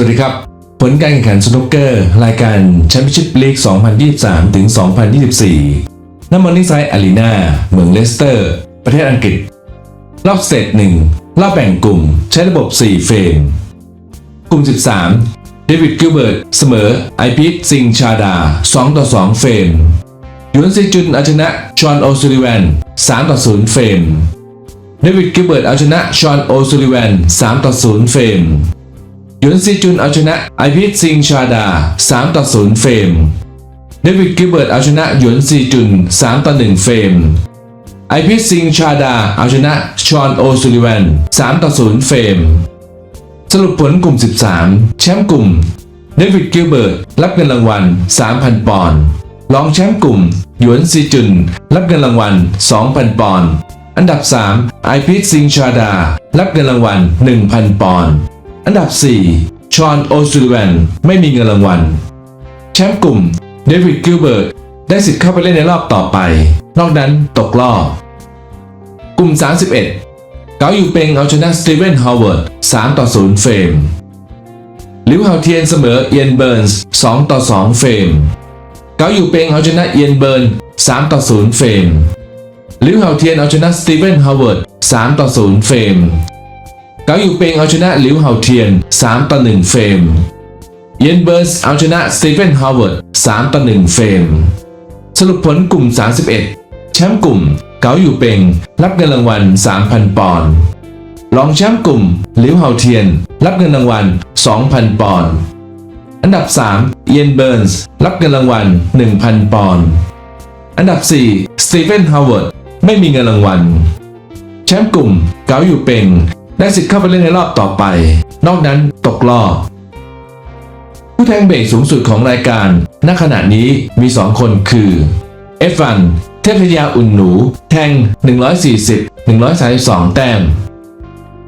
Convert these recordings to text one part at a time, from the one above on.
วัสดีครับ ผลการแข่งขันสนุกเกอร์ รายการแชมเปี้ยนชิพลีก 2023 ถึง 2024น้ำมันนิไซอารีนาเมืองเลสเตอร์ ประเทศอังกฤษ รอบสเตจหนึ่งรอบแบ่งกลุ่ม ใช้ระบบ 4 เฟรม กลุ่ม 13 เดวิดกิลเบิร์ต เสมอ ไอพิทซิงชาดา 2 ต่อ 2 เฟรมยวนซีจุนเอาชนะชอนโอซูลิแวน3ต่อ 0 เฟรม เดวิดกิลเบิร์ตเอาชนะชอนโอซูลิแวน3ต่อ 0 เฟรม หยวนซีจุนเอาชนะไอพิทซิงชาดา 3 ต่อ 0 เฟรมเดวิดกิเบิร์ตเอาชนะหยวนซีจุน 3 ต่อ 1 เฟรมไอพิทซิงชาดาเอาชนะชอนโอซูลิแวน3 ต่อ 0 เฟรมสรุปผลกลุ่ม 13 แชมป์กลุ่ม เดวิดกิเบิร์ตรับเงินรางวัล 3,000 ปอนด์รองแชมป์กลุ่ม หยวนซีจุน รับเงินรางวัล 2,000 ปอนด์อันดับ 3 ไอพิทซิงชาดา รับเงินรางวัล 1,000 ปอนด์ อันดับ 4 ชอนโอซูลแวนไม่มีเงินรางวัล แชมป์กลุ่ม เดวิดกิลเบิร์ตได้สิทธิ์เข้าไปเล่นในรอบต่อไป นอกนั้นตกรอบ กลุ่ม 31 เกาอยู่เปงเอาชนะสตีเวนฮาวเวิร์ด3ต่อ0เฟรมลิวเฮาเทียนเสมอเอียนเบิร์นส์2ต่อ2เฟรมเกาอยู่เปงเอาชนะเอียนเบิร์น3ต่อ0เฟรมลิวเฮาเทียนเอาชนะสตีเวนฮาวเวิร์ด3ต่อ0เฟรม เกาอยู่เปงเอาชนะลิวเฮาเทียน 3 ต่อ 1 เฟรม เยนเบิร์สเอาชนะสตีเวนฮาวเวิร์ด 3 ต่อ 1 เฟรม สรุปผลกลุ่ม 31 แชมป์กลุ่ม เกาอยู่เปงรับเงินรางวัล 3,000 ปอนด์รองแชมป์กลุ่มหลิวเฮาเทียน รับเงินรางวัล 2,000 ปอนด์อันดับ 3 เยนเบิร์นส์รับเงินรางวัล 1,000 ปอนด์อันดับ 4 สตีเฟนฮาวเวิร์ด ไม่มีเงินรางวัล แชมป์กลุ่ม เกาอยู่เปง ได้สิทธิ์เข้าไปเล่นในรอบต่อไป นอกนั้นตกรอบ ผู้แทงเบรกสูงสุดของรายการ ณ ขณะนี้มี 2 คนคือ F1 เทพยาอุ่นหนู แทง 140 132 แต้ม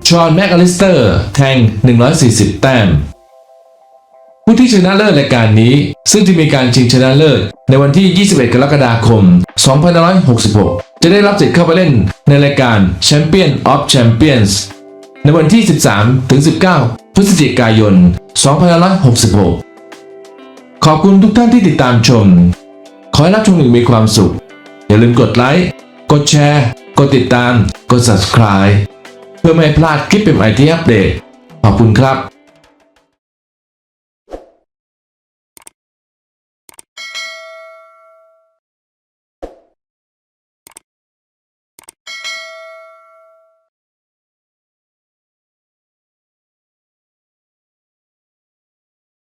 ชอนแมคอลิสเตอร์ แทง 140 แต้ม ผู้ที่ชนะเลิศรายการนี้ ซึ่งจะมีการชิงชนะเลิศ ในวันที่ 21 กรกฎาคม 2566 จะได้รับสิทธิ์เข้าไปเล่นในรายการ Champion of Champions ในวันที่ 13 ถึง 19 พฤศจิกายน 2566 ขอบคุณทุกท่านที่ติดตามชม ขอให้รับชมอย่างมีความสุข อย่าลืมกดไลค์ กดแชร์ กดติดตาม กด subscribe เพื่อไม่พลาดคลิปเป็นไอที่อัปเดต ขอบคุณครับ